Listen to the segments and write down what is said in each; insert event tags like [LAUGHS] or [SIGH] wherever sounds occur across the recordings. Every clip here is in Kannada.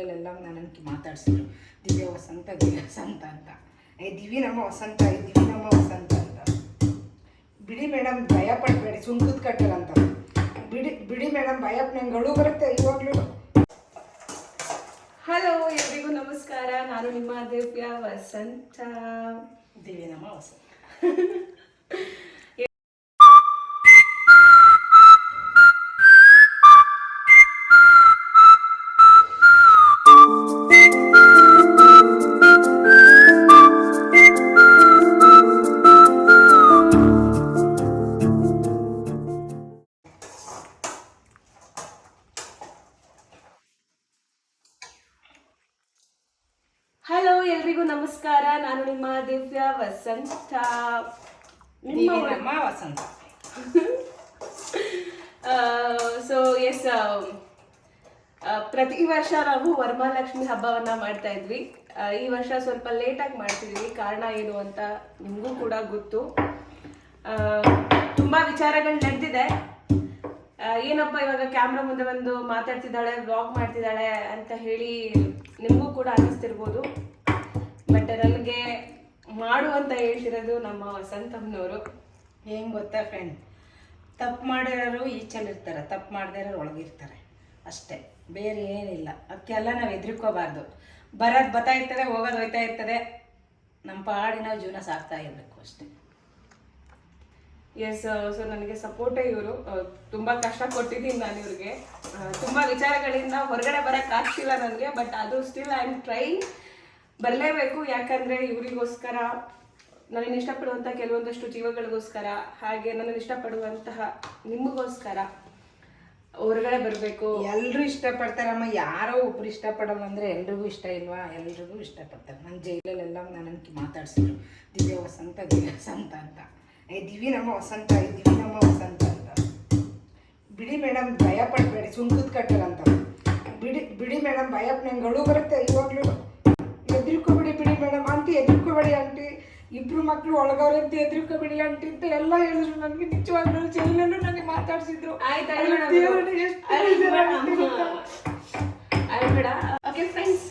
ಇಲ್ಲೆಲ್ಲ ನನಗೆ ಮಾತಾಡಿಸಿದ್ರು ದಿವ್ಯ ವಸಂತ ದಿವ್ಯ ವಸಂತ ಅಂತ. ಏ ದಿವಿ ನಮ್ಮ ವಸಂತ ಏ ದಿವಿ ನಮ್ಮ ವಸಂತ ಅಂತ. ಬಿಡಿ ಮೇಡಮ್ ಭಯ ಪಡಬೇಡಿ ಸುಂಕದ ಕಟ್ಟಲ್ಲ ಅಂತ. ಬಿಡಿ ಬಿಡಿ ಮೇಡಮ್ ಭಯ ನಂಗಳು ಬರುತ್ತೆ ಇವಾಗಲೂ. ಹಲೋ ಎಲ್ರಿಗೂ ನಮಸ್ಕಾರ. ನಾನು ನಿಮ್ಮ ದಿವ್ಯ ವಸಂತ. ದಿವಿ ನಮ್ಮ ವಸಂತ. [LAUGHS] ವಸಂತ ನಿಮ್ಮ ವಸಂತ ಸೊ ಎಸ್ ಪ್ರತಿ ವರ್ಷ ನಾವು ವರಮಹಾಲಕ್ಷ್ಮಿ ಹಬ್ಬವನ್ನ ಮಾಡ್ತಾ ಇದ್ವಿ. ಈ ವರ್ಷ ಸ್ವಲ್ಪ ಲೇಟಾಗಿ ಮಾಡ್ತಿದ್ವಿ. ಕಾರಣ ಏನು ಅಂತ ನಿಮಗೂ ಕೂಡ ಗೊತ್ತು. ತುಂಬಾ ವಿಚಾರಗಳು ನಡೆದಿದೆ. ಏನಪ್ಪ ಇವಾಗ ಕ್ಯಾಮ್ರಾ ಮುಂದೆ ಬಂದು ಮಾತಾಡ್ತಿದ್ದಾಳೆ ವ್ಲಾಗ್ ಮಾಡ್ತಿದ್ದಾಳೆ ಅಂತ ಹೇಳಿ ನಿಮಗೂ ಕೂಡ ಅನ್ನಿಸ್ತಿರ್ಬೋದು. ಬಟ್ ನನಗೆ ಮಾಡು ಅಂತ ಹೇಳ್ತಿರೋದು ನಮ್ಮ ವಸಂತಮ್ಮನವರು. ಹೆಂಗೆ ಗೊತ್ತಾ ಫ್ರೆಂಡ್ ತಪ್ಪು ಮಾಡಿರೋರು ಈಚಲಿರ್ತಾರೆ ತಪ್ಪು ಮಾಡದೇ ಇರೋರು ಒಳಗಿರ್ತಾರೆ ಅಷ್ಟೇ, ಬೇರೆ ಏನಿಲ್ಲ. ಅದಕ್ಕೆಲ್ಲ ನಾವು ಹೆದರ್ಕೋಬಾರ್ದು. ಬರೋದು ಬರ್ತಾ ಇರ್ತದೆ, ಹೋಗೋದು ಹೋಯ್ತಾ ಇರ್ತದೆ. ನಮ್ಮ ಪಾಡಿ ನಾವು ಜೀವನ ಸಾಕ್ತಾ ಇರಬೇಕು ಅಷ್ಟೇ. ಎಸ್ ಸೊ ನನಗೆ ಸಪೋರ್ಟೇ ಇವರು. ತುಂಬ ಕಷ್ಟ ಕೊಟ್ಟಿದ್ದೀನಿ ನಾನು ಇವ್ರಿಗೆ. ತುಂಬಾ ವಿಚಾರಗಳಿಂದ ಹೊರಗಡೆ ಬರೋಕ್ಕಾಗ್ತಿಲ್ಲ ನನಗೆ ಬಟ್ ಅದು ಸ್ಟಿಲ್ ಐ ಆಮ್ ಟ್ರೈ ಬರಲೇಬೇಕು, ಯಾಕಂದ್ರೆ ಇವರಿಗೋಸ್ಕರ ನನಗೆ ಇಷ್ಟಪಡುವಂಥ ಕೆಲವೊಂದಷ್ಟು ಜೀವಗಳಿಗೋಸ್ಕರ, ಹಾಗೆ ನನ್ನನ್ನು ಇಷ್ಟಪಡುವಂತಹ ನಿಮಗೋಸ್ಕರ ಹೊರಗಡೆ ಬರಬೇಕು. ಎಲ್ಲರೂ ಇಷ್ಟಪಡ್ತಾರಮ್ಮ, ಯಾರೋ ಒಬ್ರು ಇಷ್ಟಪಡಲ್ಲ ಅಂದರೆ ಎಲ್ರಿಗೂ ಇಷ್ಟ ಇಲ್ವಾ? ಎಲ್ರಿಗೂ ಇಷ್ಟಪಡ್ತಾರೆ. ನನ್ನ ಜೈಲಲ್ಲೆಲ್ಲ ನನಗೆ ಮಾತಾಡ್ಸಿದ್ರು. ದಿವ್ಯ ವಸಂತ ದಿವ್ಯ ವಸಂತ ಅಂತ. ಏ ದಿವಿ ನಮ್ಮ ವಸಂತ ದಿವಿ ನಮ್ಮ ವಸಂತ ಅಂತ. ಬಿಡಿ ಮೇಡಮ್ ಭಯ ಪಡಬೇಡಿ. ಸುಂಕದ ಕಟ್ಟಲ್ಲ ಅಂತ. ಬಿಡಿ ಬಿಡಿ ಮೇಡಮ್ ಭಯ ನಂಗಳು ಬರುತ್ತೆ ಇವಾಗಲೂ. ಎದ್ರಿಕೋಬೇಡಿ ಆಂಟಿ ಇಬ್ರು ಮಕ್ಕಳು ಒಳಗವ್ರೆ ಅಂತ ಎದ್ರಿಕೋಬೇಡಿ ಆಂಟಿ ಅಂತ ಎಲ್ಲ ಹೇಳಿದ್ರು. ನನಗೆ ನಿಜವಾಗ್ಲೂ ಜೈಲಲ್ಲೂ ನನಗೆ ಮಾತಾಡ್ಸಿದ್ರು. ಆಯ್ತು ಅಯ್ಯೋ ದೇವ್ರೇ, ಎಷ್ಟು ಬೇಜಾರಾಗುತ್ತೆ ಓಕೆ ಫ್ರೆಂಡ್ಸ್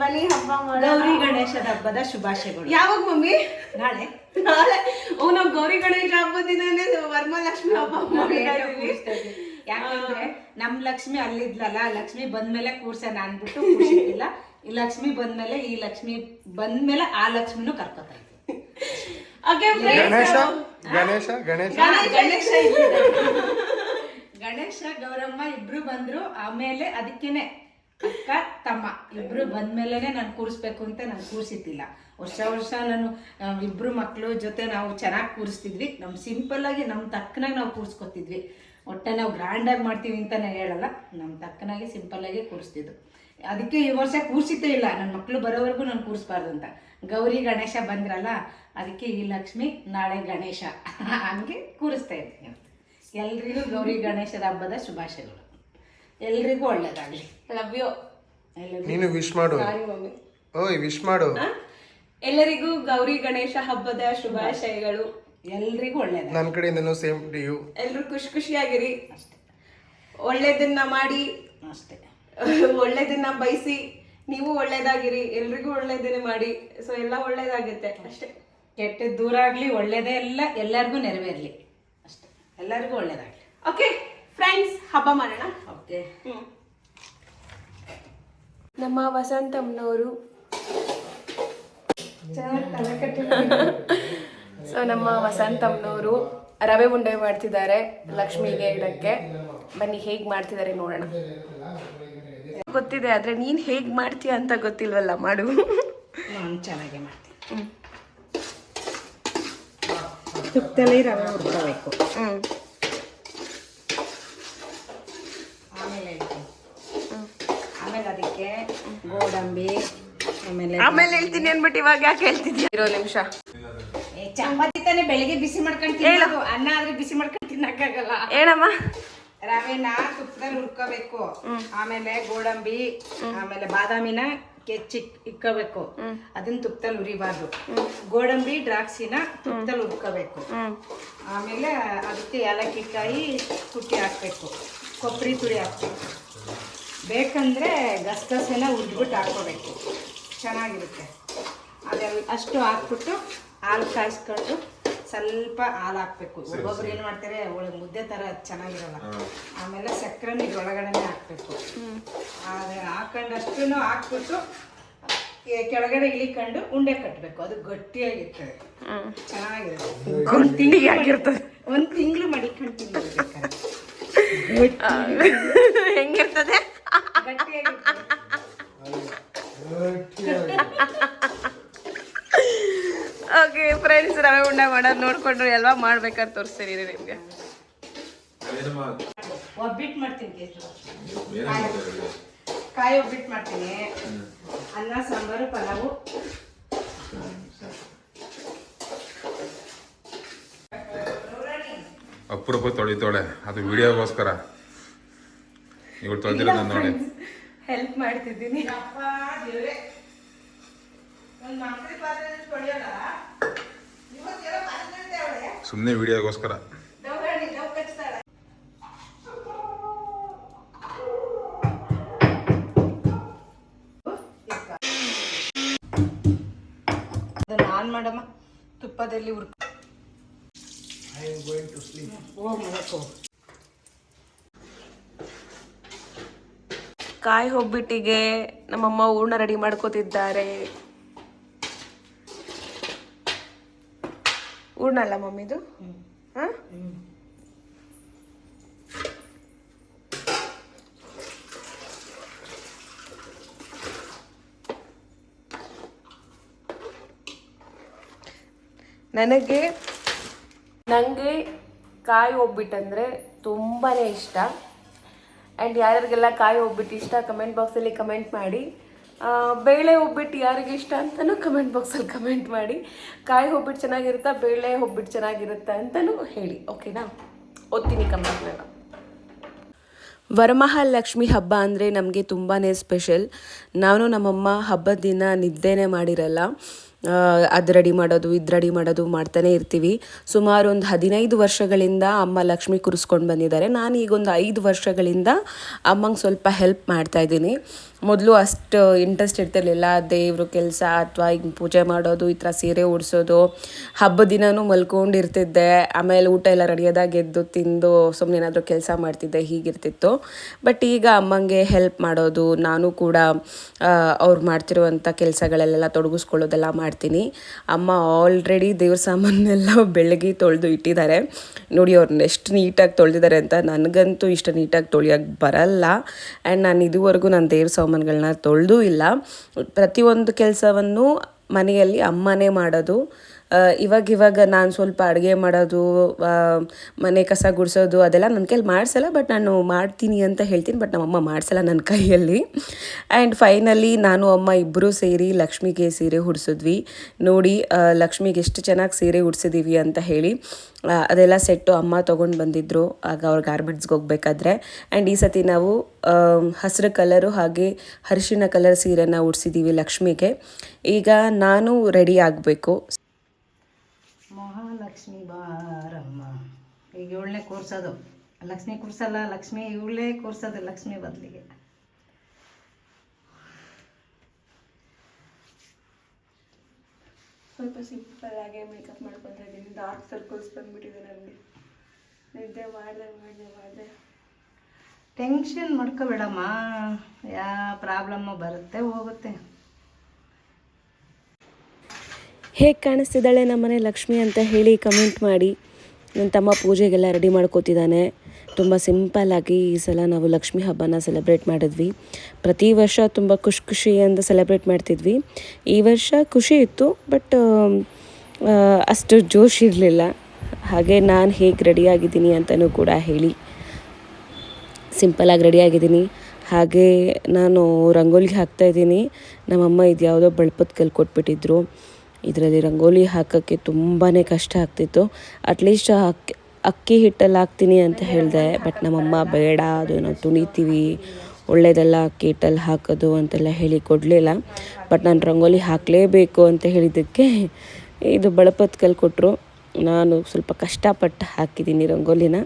ಬನ್ನಿ ಹಬ್ಬ ಮಾಡೋಣ. ಗೌರಿ ಗಣೇಶದ ಹಬ್ಬದ ಶುಭಾಶಯಗಳು. ಯಾವಾಗ ಮಮ್ಮಿ? ನಾಳೆ. ನಾಳೆ? ಓ ನಾವು ಗೌರಿ ಗಣೇಶ ಆಗೋ ದಿನಾನೇ ವರಮಹಾಲಕ್ಷ್ಮಿ ಹಬ್ಬ ಯಾಕಂದ್ರೆ ನಮ್ ಲಕ್ಷ್ಮಿ ಅಲ್ಲಿದ್ಲಲ್ಲ ಲಕ್ಷ್ಮಿ ಬಂದ್ಮೇಲೆ ಕೂರ್ಸೋಣ ಅನ್ಬಿಟ್ಟು ಕೂರ್ಸಿದ್ದಿಲ್ಲ. ಈ ಲಕ್ಷ್ಮಿ ಬಂದ್ಮೇಲೆ ಈ ಲಕ್ಷ್ಮಿ ಬಂದ್ಮೇಲೆ ಆ ಲಕ್ಷ್ಮಿನೂ ಕರ್ಕೊತಾ ಇದ್ವಿ ಗಣೇಶ ಗಣೇಶ ಗಣೇಶ. ಗಣೇಶ ಗೌರಮ್ಮ ಇಬ್ರು ಬಂದ್ರು. ಆಮೇಲೆ ಅದಕ್ಕೇನೆ ಅಕ್ಕ ತಮ್ಮ ಇಬ್ರು ಬಂದ್ಮೇಲೆನೆ ನಾನು ಕೂರಿಸ್ಬೇಕು ಅಂತ ನಾನು ಕೂರಿಸಿದ್ದಿಲ್ಲ. ವರ್ಷ ವರ್ಷ ನಾನು ಇಬ್ರು ಮಕ್ಕಳು ಜೊತೆ ನಾವು ಚೆನ್ನಾಗಿ ಕೂರಿಸ್ತಿದ್ವಿ. ನಮ್ಮ ಸಿಂಪಲ್ ಆಗಿ ನಮ್ಮ ತಕ್ಕನಾಗಿ ನಾವು ಕೂರಿಸ್ಕೊತಿದ್ವಿ. ಒಟ್ಟೆ ನಾವು ಗ್ರ್ಯಾಂಡಾಗಿ ಮಾಡ್ತೀವಿ ಅಂತ ನಾನು ಹೇಳಲ್ಲ. ನಮ್ಮ ತಕ್ಕನಾಗಿ ಸಿಂಪಲ್ ಆಗಿ ಕೂರಿಸ್ತಿದ್ದು. ಅದಕ್ಕೆ ಈ ವರ್ಷ ಕೂರಿಸಿದ್ದೇ ಇಲ್ಲ. ನನ್ನ ಮಕ್ಕಳು ಬರೋವರೆಗೂ ನಾನು ಕೂರಿಸ್ಬಾರ್ದು ಅಂತ. ಗೌರಿ ಗಣೇಶ ಬಂದ್ರಲ್ಲ ಅದಕ್ಕೆ ಈ ಲಕ್ಷ್ಮಿ ನಾಳೆ ಗಣೇಶ. [LAUGHS] ಹಂಗೆ ಕೂರಿಸ್ತಾ ಇದ್ದೀನಿ. ಎಲ್ರಿಗೂ ಗೌರಿ ಗಣೇಶದ ಹಬ್ಬದ ಶುಭಾಶಯಗಳು. ಎಲ್ರಿಗೂ ಒಳ್ಳೇದಾಗ್ಲಿ. ಲವ್ ಯು ಎಲ್ಲರಿಗೂ ನೀನು ವಿಶ್ ಮಾಡು. ಓಯ್ ವಿಶ್ ಮಾಡು. ಎಲ್ಲರಿಗೂ ಗೌರಿ ಗಣೇಶ ಹಬ್ಬದ ಶುಭಾಶಯಗಳು. ಎಲ್ರಿಗೂ ಒಳ್ಳೇದು ನನ್ನ ಕಡೆಯಿಂದನೂ ಸೇಮ್ ಟು ಯು ಎಲ್ಲರೂ ಖುಷಿ ಖುಷಿಯಾಗಿರಿ. ಒಳ್ಳೇದನ್ನ ಮಾಡಿ. ಅಷ್ಟೇ. [LAUGHS] ಒಳ್ಳೇದನ್ನ ಬಯಸಿ ನೀವು ಒಳ್ಳೇದಾಗಿರಿ ಎಲ್ರಿಗೂ ಒಳ್ಳೇದನ್ನೇ ಮಾಡಿ. ಸೊ ಎಲ್ಲ ಒಳ್ಳೇದಾಗುತ್ತೆ. ಅಷ್ಟೇ. ಕೆಟ್ಟದ್ದು ದೂರ ಆಗಲಿ ಒಳ್ಳೇದೇ ಎಲ್ಲ ಎಲ್ಲರಿಗೂ ನೆರವೇರಲಿ ಅಷ್ಟೇ. ಎಲ್ಲರಿಗೂ ಒಳ್ಳೇದಾಗಲಿ. ಓಕೆ ಫ್ರೆಂಡ್ಸ್ ಹಬ್ಬ ಮಾಡೋಣ. ಓಕೆ ನಮ್ಮ ವಸಂತಮ್ಮನವರು ಸೊ ನಮ್ಮ ವಸಂತಮ್ಮನವರು ರವೆ ಉಂಡೆ ಮಾಡ್ತಿದ್ದಾರೆ ಲಕ್ಷ್ಮಿಗೆ ಇಡಕ್ಕೆ. ಬನ್ನಿ ಹೇಗ್ ಮಾಡ್ತಿದ್ದಾರೆ ನೋಡೋಣ. ಗೊತ್ತಿದೆ ಆದ್ರೆ ನೀನು ಹೇಗ್ ಮಾಡ್ತೀಯ ಅಂತ ಗೊತ್ತಿಲ್ವಲ್ಲ ಮಾಡು. ನಾನು ಚೆನ್ನಾಗೆ ಮಾಡ್ತೀನಿ. ತುಪ್ಪದಲ್ಲಿ ರವೆ ಹುರ್ಕೋಬೇಕು. ಹ್ಞೂ ಆಮೇಲೆ ಹೇಳ್ತೀನಿ. ಆಮೇಲೆ ಅದಕ್ಕೆ ಗೋಡಂಬಿ ಆಮೇಲೆ ಆಮೇಲೆ ಹೇಳ್ತೀನಿ ಅನ್ಬಿಟ್ಟು ಇವಾಗ ಯಾಕೆ ಹೇಳ್ತಿದ್ಯಾ? ಇರೋ ನಿಮಿಷ. ಏ, ಚಪಾತಿ ತಾನೇ ಬೆಳಿಗ್ಗೆ ಬಿಸಿ ಮಾಡ್ಕೊಂಡು ತಿನ್ನೋದು. ಅನ್ನ ಆದ್ರೆ ಬಿಸಿ ಮಾಡ್ಕೊಂಡು ತಿನ್ನಕ್ಕಾಗಲ್ಲ. ಏನಮ್ಮ? ರವೆನ ತುಪ್ಪದಲ್ಲಿ ಹುರ್ಕೋಬೇಕು. ಆಮೇಲೆ ಗೋಡಂಬಿ ಆಮೇಲೆ ಬಾದಾಮಿನ ಕೆಚ್ಚಿ ಇಕ್ಕಬೇಕು ಅದನ್ನ ತುಪ್ಪದಲ್ಲಿ ಹುರಿಬಾರ್ದು. ಗೋಡಂಬಿ ದ್ರಾಕ್ಷಿನ ತುಪ್ಪದಲ್ಲಿ ಹುರ್ಕೋಬೇಕು. ಆಮೇಲೆ ಅದಕ್ಕೆ ಏಲಕ್ಕಿಕಾಯಿ ಕುಟ್ಟಿ ಹಾಕ್ಬೇಕು. ಕೊಬ್ಬರಿ ತುರಿ ಹಾಕ್ಬೇಕು. ಬೇಕಂದರೆ ಗಸಗಸೆನ ಉಜ್ಬಿಟ್ಟು ಹಾಕ್ಕೋಬೇಕು. ಚೆನ್ನಾಗಿರುತ್ತೆ. ಅದೆಲ್ಲ ಅಷ್ಟು ಹಾಕ್ಬಿಟ್ಟು ಹಾಲು ಕಾಯಿಸ್ಕೊಂಡು ಸ್ವಲ್ಪ ಹಾಲು ಹಾಕ್ಬೇಕು ಒಬ್ಬೊಬ್ರು ಏನು ಮಾಡ್ತಾರೆ ಒಳಗೆ ಮುದ್ದೆ ಥರ ಚೆನ್ನಾಗಿರಲ್ಲ. ಆಮೇಲೆ ಸಕ್ಕರೆನ ಒಳಗಡೆನೆ ಹಾಕ್ಬೇಕು. ಅದು ಹಾಕೊಂಡಷ್ಟು ಹಾಕ್ಬಿಟ್ಟು ಕೆಳಗಡೆ ಇಳಿಕೊಂಡು ಉಂಡೆ ಕಟ್ಟಬೇಕು ಅದು ಗಟ್ಟಿಯಾಗಿರ್ತದೆ. ಚೆನ್ನಾಗಿರುತ್ತೆ. ಒಂದು ತಿಂಡಿಗೆ ಆಗಿರ್ತದೆ. ಒಂದು ತಿಂಗಳು ಮಡಿಕೊಂಡು ತಿನ್ಬೇಕು ಹೆಂಗಿರ್ತದೆ ಗಟ್ಟಿಯಾಗಿರ್ತದೆ ಫ್ರೆಂಡ್ಸ್ ರವೆ ಉಂಡ ಮಾಡೋದು ನೋಡ್ಕೊಂಡ್ರೆ ಅಲ್ವಾ ಮಾಡ್ಬೇಕಾದ್ರೆ ತೋರಿಸ್ತೀನಿ ನಿಮ್ಗೆ. ಒಬ್ಬಿಟ್ಟು ಮಾಡ್ತೀನಿ ಕೇಸರಿ ಕಾಯಿ. ಒಬ್ಬಿಟ್ಟು ಮಾಡ್ತೀನಿ. ಅನ್ನ ಸಾಂಬಾರು ಪಲಾವು. ಅಪರೂಪ ತೊಳಿತಾಳೆ ಅದು ವಿಡಿಯೋಗೋಸ್ಕರ. ಇವಳು ನಾನು ನೋಡಿ. ಹೆಲ್ಪ್ ಮಾಡ್ತಿದ್ದೀನಿ. ಅಪ್ಪ ದೇವ್ರೆ. ಒಂದು ಮಂಕ್ರಿ ಪಾತ್ರೆ ತೊಳೆಯೋಲ್ಲ ಸುಮ್ಮನೆ ವಿಡಿಯೋಗೋಸ್ಕರ. ಅದನ್ನ ಮಾಡಮ್ಮ. ತುಪ್ಪದಲ್ಲಿ ಹುರ್ಕ. ಕಾಯಿ ಹೋಗ್ಬಿಟ್ಟಿಗೆ. ನಮ್ಮಮ್ಮ ಹೂರ್ಣ ರೆಡಿ ಮಾಡ್ಕೋತಿದ್ದಾರೆ. ಹೂರ್ಣ ಅಲ್ಲ ಮಮ್ಮಿದು ಹಾಂ ನನಗೆ ನನಗೆ ಕಾಯಿ ಒಬ್ಬಿಟ್ಟಂದರೆ ತುಂಬಾ ಇಷ್ಟ. ಆ್ಯಂಡ್ ಯಾರ್ಯಾರಿಗೆಲ್ಲ ಕಾಯಿ ಹೋಗ್ಬಿಟ್ಟು ಇಷ್ಟ ಕಮೆಂಟ್ ಬಾಕ್ಸಲ್ಲಿ ಕಮೆಂಟ್ ಮಾಡಿ. ಬೇಳೆ ಒಬ್ಬಿಟ್ಟು ಯಾರಿಗೆ ಇಷ್ಟ ಅಂತಲೂ ಕಮೆಂಟ್ ಬಾಕ್ಸಲ್ಲಿ ಕಮೆಂಟ್ ಮಾಡಿ. ಕಾಯಿ ಒಬ್ಬಿಟ್ಟು ಚೆನ್ನಾಗಿರುತ್ತಾ, ಬೇಳೆ ಒಬ್ಬಿಟ್ಟು ಚೆನ್ನಾಗಿರುತ್ತಾ ಅಂತಲೂ ಹೇಳಿ ಓಕೆನಾ ಓದ್ತೀನಿ ಕಮೆಂಟ್ನೆಲ್ಲ. ವರಮಹಾಲಕ್ಷ್ಮಿ ಹಬ್ಬ ಅಂದರೆ ನಮಗೆ ತುಂಬಾ ಸ್ಪೆಷಲ್ ನಾನು ನಮ್ಮಮ್ಮ ಹಬ್ಬದ ದಿನ ನಿದ್ದೆನೇ ಮಾಡಿರಲ್ಲ. ಅದು ರೆಡಿ ಮಾಡೋದು, ಇದು ರೆಡಿ ಮಾಡೋದು ಮಾಡ್ತಾನೆ ಇರ್ತೀವಿ. ಸುಮಾರು ಒಂದು ಹದಿನೈದು ವರ್ಷಗಳಿಂದ ಅಮ್ಮ ಲಕ್ಷ್ಮಿ ಕುರಿಸ್ಕೊಂಡು ಬಂದಿದ್ದಾರೆ. ನಾನು ಈಗ ಒಂದು ಐದು ವರ್ಷಗಳಿಂದ ಅಮ್ಮಂಗೆ ಸ್ವಲ್ಪ ಹೆಲ್ಪ್ ಮಾಡ್ತಾ ಇದ್ದೀನಿ. ಮೊದಲು ಅಷ್ಟು ಇಂಟ್ರೆಸ್ಟ್ ಇರ್ತಿರ್ಲಿಲ್ಲ. ದೇವ್ರ ಕೆಲಸ ಅಥವಾ ಹಿಂಗೆ ಪೂಜೆ ಮಾಡೋದು, ಈ ಥರ ಸೀರೆ ಉಡಿಸೋದು. ಹಬ್ಬದ ದಿನವೂ ಮಲ್ಕೊಂಡಿರ್ತಿದ್ದೆ. ಆಮೇಲೆ ಊಟ ಎಲ್ಲ ರೆಡಿಯಾದಾಗ ಎದ್ದು ತಿಂದು ಸುಮ್ಮನೆ ಏನಾದರೂ ಕೆಲಸ ಮಾಡ್ತಿದ್ದೆ, ಹೀಗಿರ್ತಿತ್ತು. ಬಟ್ ಈಗ ಅಮ್ಮಂಗೆ ಹೆಲ್ಪ್ ಮಾಡೋದು, ನಾನು ಕೂಡ ಅವ್ರು ಮಾಡ್ತಿರುವಂಥ ಕೆಲಸಗಳಲ್ಲೆಲ್ಲ ತೊಡಗಿಸ್ಕೊಳ್ಳೋದೆಲ್ಲ ಮಾಡ್ತೀನಿ. ಅಮ್ಮ ಆಲ್ರೆಡಿ ದೇವ್ರ ಸಾಮಾನೆಲ್ಲ ಬೆಳಗ್ಗೆ ತೊಳೆದು ಇಟ್ಟಿದ್ದಾರೆ. ನೋಡಿ ಅವ್ರನ್ನ ಎಷ್ಟು ನೀಟಾಗಿ ತೊಳೆದಿದ್ದಾರೆ ಅಂತ ನನಗಂತೂ ಇಷ್ಟು ನೀಟಾಗಿ ತೊಳೆಯೋಕ್ಕೆ ಬರಲ್ಲ. ಆ್ಯಂಡ್ ನಾನು ಇದುವರೆಗೂ ನಾನು ದೇವ್ರ ಸಾಮಾನುಗಳನ್ನ ತೊಳೆದೂ ಇಲ್ಲ. ಪ್ರತಿಯೊಂದು ಕೆಲಸವನ್ನು ಮನೆಯಲ್ಲಿ ಅಮ್ಮನೇ ಮಾಡೋದು ಇವಾಗ ಇವಾಗ ನಾನು ಸ್ವಲ್ಪ ಅಡುಗೆ ಮಾಡೋದು ಮನೆ ಕಸ ಗುಡಿಸೋದು ಅದೆಲ್ಲ ನನ್ನ ಕೈಯಲ್ಲಿ ಮಾಡಿಸಲ್ಲ ಬಟ್ ನಾನು ಮಾಡ್ತೀನಿ ಅಂತ ಹೇಳ್ತೀನಿ ಬಟ್ ನಮ್ಮಮ್ಮ ಮಾಡಿಸಲ್ಲ ನನ್ನ ಕೈಯಲ್ಲಿ. ಆ್ಯಂಡ್ ಫೈನಲಿ ನಾನು, ಅಮ್ಮ ಇಬ್ಬರೂ ಸೇರಿ ಲಕ್ಷ್ಮಿಗೆ ಸೀರೆ ಉಡ್ಸಿದ್ವಿ. ನೋಡಿ ಲಕ್ಷ್ಮಿಗೆ ಎಷ್ಟು ಚೆನ್ನಾಗಿ ಸೀರೆ ಉಡ್ಸಿದ್ದೀವಿ ಅಂತ ಹೇಳಿ ಅದೆಲ್ಲ ಸೆಟ್ಟು ಅಮ್ಮ ತೊಗೊಂಡು ಬಂದಿದ್ದರು ಆಗ ಅವ್ರ ಗಾರ್ಮೆಂಟ್ಸ್ಗೆ ಹೋಗ್ಬೇಕಾದ್ರೆ. ಆ್ಯಂಡ್ ಈ ಸತಿ ನಾವು ಹಸಿರು ಕಲರು ಹಾಗೆ ಅರಿಶಿಣ ಕಲರ್ ಸೀರೆನ ಉಡ್ಸಿದ್ದೀವಿ ಲಕ್ಷ್ಮಿಗೆ. ಈಗ ನಾನು ರೆಡಿ ಆಗಬೇಕು. ಮಹಾಲಕ್ಷ್ಮಿ ಬಾರಮ್ಮ. ಈಗ ಇವಳನ್ನೇ ಕೂರ್ಸೋದು ಲಕ್ಷ್ಮಿ ಕೂರ್ಸಲ್ಲ ಲಕ್ಷ್ಮಿ ಇವಳೇ ಕೂರ್ಸೋದು ಲಕ್ಷ್ಮಿ ಬದಲಿಗೆ. ಸ್ವಲ್ಪ ಸಿಂಪಲ್ ಆಗಿ ಮೇಕಪ್ ಮಾಡ್ಕೊತಾ ಇದ್ದೀನಿ ಡಾರ್ಕ್ ಸರ್ಕಲ್ಸ್ ಬಂದ್ಬಿಟ್ಟಿದೆ ನನಗೆ. ನಿದ್ದೆ ಮಾಡಿದೆ ಮಾಡಿದೆ ಮಾಡಿದೆ. ಟೆನ್ಷನ್ ಮಾಡ್ಕೋಬೇಡಮ್ಮ. ಯಾ ಪ್ರಾಬ್ಲಮ್ಮು ಬರುತ್ತೆ ಹೋಗುತ್ತೆ. ಹೇಗೆ ಕಾಣಿಸ್ತಿದ್ದಾಳೆ ನಮ್ಮನೆ ಲಕ್ಷ್ಮಿ ಅಂತ ಹೇಳಿ ಕಮೆಂಟ್ ಮಾಡಿ. ನನ್ನ ತಮ್ಮ ಪೂಜೆಗೆಲ್ಲ ರೆಡಿ ಮಾಡ್ಕೋತಿದ್ದಾನೆ. ತುಂಬ ಸಿಂಪಲ್ಲಾಗಿ ಈ ಸಲ ನಾವು ಲಕ್ಷ್ಮಿ ಹಬ್ಬನ ಸೆಲೆಬ್ರೇಟ್ ಮಾಡಿದ್ವಿ. ಪ್ರತಿ ವರ್ಷ ತುಂಬ ಖುಷಿ ಖುಷಿಯಿಂದ ಸೆಲೆಬ್ರೇಟ್ ಮಾಡ್ತಿದ್ವಿ. ಈ ವರ್ಷ ಖುಷಿ ಇತ್ತು ಬಟ್ ಅಷ್ಟು ಜೋಶ್ ಇರಲಿಲ್ಲ. ಹಾಗೆ ನಾನು ಹೇಗೆ ರೆಡಿಯಾಗಿದ್ದೀನಿ ಅಂತಲೂ ಕೂಡ ಹೇಳಿ. ಸಿಂಪಲಾಗಿ ರೆಡಿಯಾಗಿದ್ದೀನಿ ಹಾಗೆ ನಾನು ರಂಗೋಲಿಗೆ ಹಾಕ್ತಾಯಿದ್ದೀನಿ ನಮ್ಮಮ್ಮ ಇದು ಯಾವುದೋ ಬಳಪದ ಕಲ್ ಕೊಟ್ಬಿಟ್ಟಿದ್ರು. ಇದರಲ್ಲಿ ರಂಗೋಲಿ ಹಾಕೋಕ್ಕೆ ತುಂಬಾ ಕಷ್ಟ ಆಗ್ತಿತ್ತು. ಅಟ್ಲೀಸ್ಟ್ ಅಕ್ಕಿ ಅಕ್ಕಿ ಹಿಟ್ಟಲ್ಲಿ ಹಾಕ್ತೀನಿ ಅಂತ ಹೇಳಿದೆ ಬಟ್ ನಮ್ಮಮ್ಮ ಬೇಡ, ಅದು ನಾವು ತುಣಿತೀವಿ ಒಳ್ಳೆಯದೆಲ್ಲ ಅಕ್ಕಿ ಹಿಟ್ಟಲ್ಲಿ ಹಾಕೋದು ಅಂತೆಲ್ಲ ಹೇಳಿ ಕೊಡಲಿಲ್ಲ. ಬಟ್ ನಾನು ರಂಗೋಲಿ ಹಾಕಲೇಬೇಕು ಅಂತ ಹೇಳಿದ್ದಕ್ಕೆ ಇದು ಬಳಪತ್ ಕಲ್ಲು ಕೊಟ್ಟರು ನಾನು ಸ್ವಲ್ಪ ಕಷ್ಟಪಟ್ಟು ಹಾಕಿದ್ದೀನಿ ರಂಗೋಲಿನ.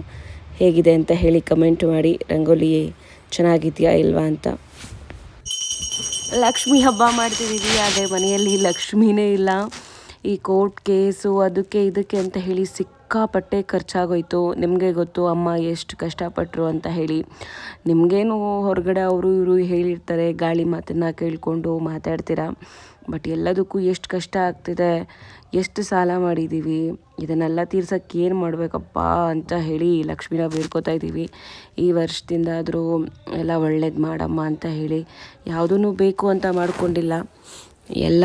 ಹೇಗಿದೆ ಅಂತ ಹೇಳಿ ಕಮೆಂಟ್ ಮಾಡಿ, ರಂಗೋಲಿ ಚೆನ್ನಾಗಿದೆಯಾ ಇಲ್ವಾ? ಅಂತ. ಲಕ್ಷ್ಮಿ ಹಬ್ಬ ಮಾಡ್ತಿದ್ದೀವಿ ಅದೇ ಮನೆಯಲ್ಲಿ ಲಕ್ಷ್ಮಿನೇ ಇಲ್ಲ. ಈ ಕೋರ್ಟ್ ಕೇಸು ಅದಕ್ಕೆ ಇದಕ್ಕೆ ಅಂತ ಹೇಳಿ ಸಿಕ್ಕಾಪಟ್ಟೆ ಖರ್ಚಾಗೋಯ್ತು. ನಿಮಗೆ ಗೊತ್ತು, ಅಮ್ಮ ಎಷ್ಟು ಕಷ್ಟಪಟ್ಟರು ಅಂತ ಹೇಳಿ. ನಿಮಗೇನು ಹೊರಗಡೆ ಅವರು ಇವರು ಹೇಳಿರ್ತಾರೆ, ಗಾಳಿ ಮಾತನ್ನು ಕೇಳಿಕೊಂಡು ಮಾತಾಡ್ತೀರಾ? ಬಟ್ ಎಲ್ಲದಕ್ಕೂ ಎಷ್ಟು ಕಷ್ಟ ಆಗ್ತಿದೆ, ಎಷ್ಟು ಸಾಲ ಮಾಡಿದ್ದೀವಿ ಇದನ್ನೆಲ್ಲ ತೀರ್ಸೋಕ್ಕೆ ಏನು ಮಾಡಬೇಕಪ್ಪ ಅಂತ ಹೇಳಿ ಲಕ್ಷ್ಮಿನ ಬೇಡ್ಕೋತಾ ಇದ್ದೀವಿ ಈ ವರ್ಷದಿಂದ ಆದರೂ ಎಲ್ಲ ಒಳ್ಳೇದು ಮಾಡಮ್ಮ ಅಂತ ಹೇಳಿ ಯಾವುದೂ ಬೇಕು ಅಂತ ಮಾಡಿಕೊಂಡಿಲ್ಲ. ಎಲ್ಲ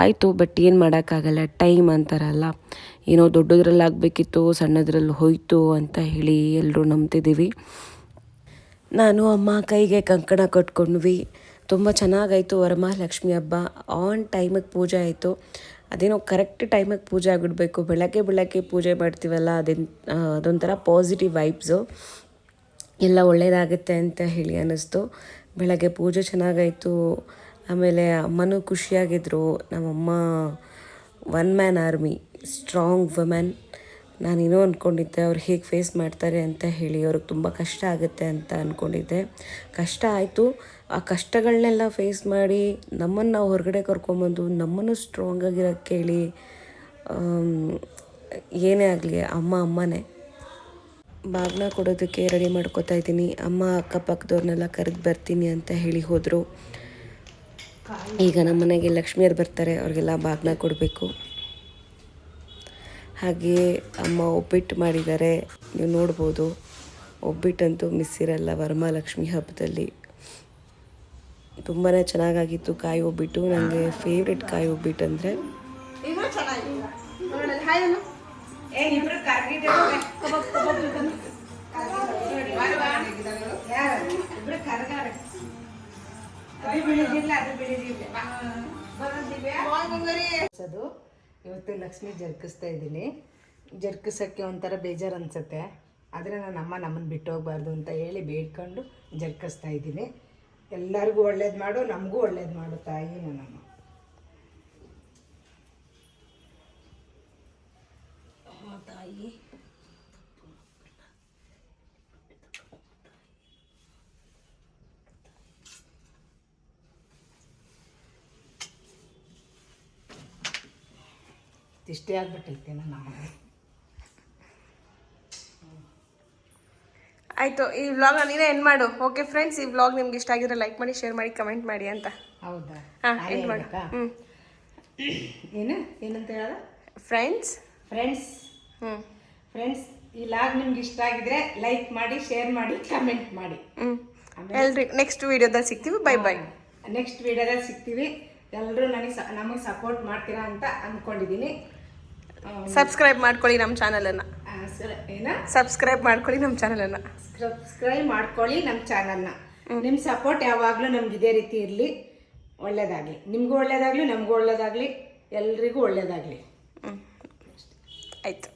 ಆಯಿತು, ಬಟ್ ಏನು ಮಾಡೋಕ್ಕಾಗಲ್ಲ, ಟೈಮ್ ಅಂತಾರಲ್ಲ. ಏನೋ ದೊಡ್ಡದ್ರಲ್ಲಿ ಆಗಬೇಕಿತ್ತು ಸಣ್ಣದ್ರಲ್ಲಿ ಹೋಯಿತು ಅಂತ ಹೇಳಿ ಎಲ್ಲರೂ ನಂಬ್ತಿದ್ದೀವಿ ನಾನು ಅಮ್ಮ ಕೈಗೆ ಕಂಕಣ ಕಟ್ಕೊಂಡ್ವಿ. ತುಂಬ ಚೆನ್ನಾಗಾಯಿತು ವರಮಹಾಲಕ್ಷ್ಮಿ ಹಬ್ಬ. ಆನ್ ಟೈಮಿಗೆ ಪೂಜೆ ಆಯಿತು. ಅದೇನೋ ಕರೆಕ್ಟ್ ಟೈಮಿಗೆ ಪೂಜೆ ಆಗಿಬಿಡ್ಬೇಕು. ಬೆಳಗ್ಗೆ ಬೆಳಗ್ಗೆ ಪೂಜೆ ಮಾಡ್ತೀವಲ್ಲ, ಅದೇನು ಅದೊಂಥರ ಪಾಸಿಟಿವ್ ವೈಬ್ಸು ಎಲ್ಲ ಒಳ್ಳೆಯದಾಗುತ್ತೆ ಅಂತ ಹೇಳಿ ಅನ್ನಿಸ್ತು. ಬೆಳಗ್ಗೆ ಪೂಜೆ ಚೆನ್ನಾಗಾಯಿತು. ಆಮೇಲೆ ಅಮ್ಮನೂ ಖುಷಿಯಾಗಿದ್ದರು ನಮ್ಮಮ್ಮ one man army strong women ನಾನೇನೋ ಅಂದ್ಕೊಂಡಿದ್ದೆ ಅವ್ರು ಹೇಗೆ ಫೇಸ್ ಮಾಡ್ತಾರೆ ಅಂತ ಹೇಳಿ. ಅವ್ರಿಗೆ ತುಂಬ ಕಷ್ಟ ಆಗುತ್ತೆ ಅಂತ ಅಂದ್ಕೊಂಡಿದ್ದೆ ಕಷ್ಟ ಆಯಿತು. ಆ ಕಷ್ಟಗಳನ್ನೆಲ್ಲ ಫೇಸ್ ಮಾಡಿ ನಮ್ಮನ್ನು ನಾವು ಹೊರಗಡೆ ಕರ್ಕೊಂಬಂದು ನಮ್ಮನ್ನು ಸ್ಟ್ರಾಂಗ್ ಆಗಿರೋ ಹೇಳಿ ಆಮ್, ಏನೇ ಆಗಲಿ ಅಮ್ಮ ಅಮ್ಮನೇ. ಬಾಗ್ನ ಕೊಡೋದಕ್ಕೆ ರೆಡಿ ಮಾಡ್ಕೋತಾ ಇದ್ದೀನಿ. ಅಮ್ಮ ಅಕ್ಕಪಕ್ಕದವ್ರನ್ನೆಲ್ಲ ಕರೆದು ಬರ್ತೀನಿ ಅಂತ ಹೇಳಿ ಹೋದರು. ಈಗ ನಮ್ಮ ಮನೆಗೆ ಲಕ್ಷ್ಮಿಯರು ಬರ್ತಾರೆ ಅವ್ರಿಗೆಲ್ಲ ಬಾಗ್ನ ಕೊಡಬೇಕು. ಹಾಗೆ ಅಮ್ಮ ಒಬ್ಬಿಟ್ಟು ಮಾಡಿದ್ದಾರೆ ನೀವು ನೋಡ್ಬೋದು. ಒಬ್ಬಿಟ್ಟಂತೂ ಮಿಸ್ ಇರಲ್ಲ ಹಬ್ಬದಲ್ಲಿ. ತುಂಬಾ ಚೆನ್ನಾಗಾಗಿತ್ತು ಕಾಯಿ ಒಬ್ಬಿಟ್ಟು ನನಗೆ ಫೇವ್ರೆಟ್ ಕಾಯಿ ಒಬ್ಬಿಟ್ಟು ಅಂದರೆ ಅದು ಇವತ್ತು ಲಕ್ಷ್ಮಿ ಜರ್ಕಿಸ್ತಾ ಇದ್ದೀನಿ. ಜರ್ಕಿಸೋಕ್ಕೆ ಒಂಥರ ಬೇಜಾರು ಅನ್ಸುತ್ತೆ. ಆದರೆ ನನ್ನ ಅಮ್ಮ ನಮ್ಮನ್ನು ಬಿಟ್ಟು ಹೋಗ್ಬಾರ್ದು ಅಂತ ಹೇಳಿ ಬೇಡ್ಕೊಂಡು ಜರ್ಕಿಸ್ತಾ ಇದ್ದೀನಿ. ಎಲ್ಲರಿಗೂ ಒಳ್ಳೇದು ಮಾಡು ನಮಗೂ ಒಳ್ಳೇದು ಮಾಡು ತಾಯಿ ನಮ್ಮ ತಾಯಿ. ಇಷ್ಟೇ ಆಗ್ಬಿಟ್ಟೈತೆ ನನ್ನ ಆಯಿತು ಈ ವ್ಲಾಗ್ನ ನೀನೇ ಎಂಡ್ ಮಾಡು. ಓಕೆ ಫ್ರೆಂಡ್ಸ್ ಈ ವ್ಲಾಗ್ ನಿಮ್ಗೆ ಇಷ್ಟ ಆಗಿದ್ರೆ ಲೈಕ್ ಮಾಡಿ ಶೇರ್ ಮಾಡಿ ಕಮೆಂಟ್ ಮಾಡಿ ಅಂತ. ಹೌದಾ? ಹಾಂ ಎಂಡ್ ಮಾಡು. ಹ್ಮ್. ಏನು? ಏನಂತ ಹೇಳೋದು? ಫ್ರೆಂಡ್ಸ್ ಫ್ರೆಂಡ್ಸ್ ಹ್ಞೂ ಫ್ರೆಂಡ್ಸ್ ಈ ಲಾಗ್ ನಿಮ್ಗೆ ಇಷ್ಟ ಆಗಿದ್ರೆ ಲೈಕ್ ಮಾಡಿ ಶೇರ್ ಮಾಡಿ ಕಮೆಂಟ್ ಮಾಡಿ. ಹ್ಞೂ ಎಲ್ರಿ ನೆಕ್ಸ್ಟ್ ವೀಡಿಯೋದಲ್ಲಿ ಸಿಗ್ತೀವಿ. ಬೈ ಬೈ ನೆಕ್ಸ್ಟ್ ವಿಡಿಯೋದಲ್ಲಿ ಸಿಗ್ತೀವಿ. ಎಲ್ಲರೂ ನನಗೆ ನಮಗೆ ಸಪೋರ್ಟ್ ಮಾಡ್ತೀರಾ ಅಂತ ಅಂದ್ಕೊಂಡಿದ್ದೀನಿ ಸಬ್ಸ್ಕ್ರೈಬ್ ಮಾಡ್ಕೊಳ್ಳಿ ನಮ್ಮ ಚಾನಲನ್ನು ಏನ? ಸಬ್ಸ್ಕ್ರೈಬ್ ಮಾಡ್ಕೊಳ್ಳಿ ನಮ್ಮ ಚಾನಲನ್ನು. ಸಬ್ಸ್ಕ್ರೈಬ್ ಮಾಡ್ಕೊಳ್ಳಿ ನಮ್ಮ ಚಾನಲ್ನ. ನಿಮ್ಮ ಸಪೋರ್ಟ್ ಯಾವಾಗಲೂ ನಮ್ಗೆ ಇದೇ ರೀತಿ ಇರಲಿ. ಒಳ್ಳೇದಾಗಲಿ. ನಿಮಗೂ ಒಳ್ಳೇದಾಗಲಿ ನಮಗೂ ಒಳ್ಳೇದಾಗಲಿ. ಎಲ್ರಿಗೂ ಒಳ್ಳೇದಾಗಲಿ. ಆಯಿತು.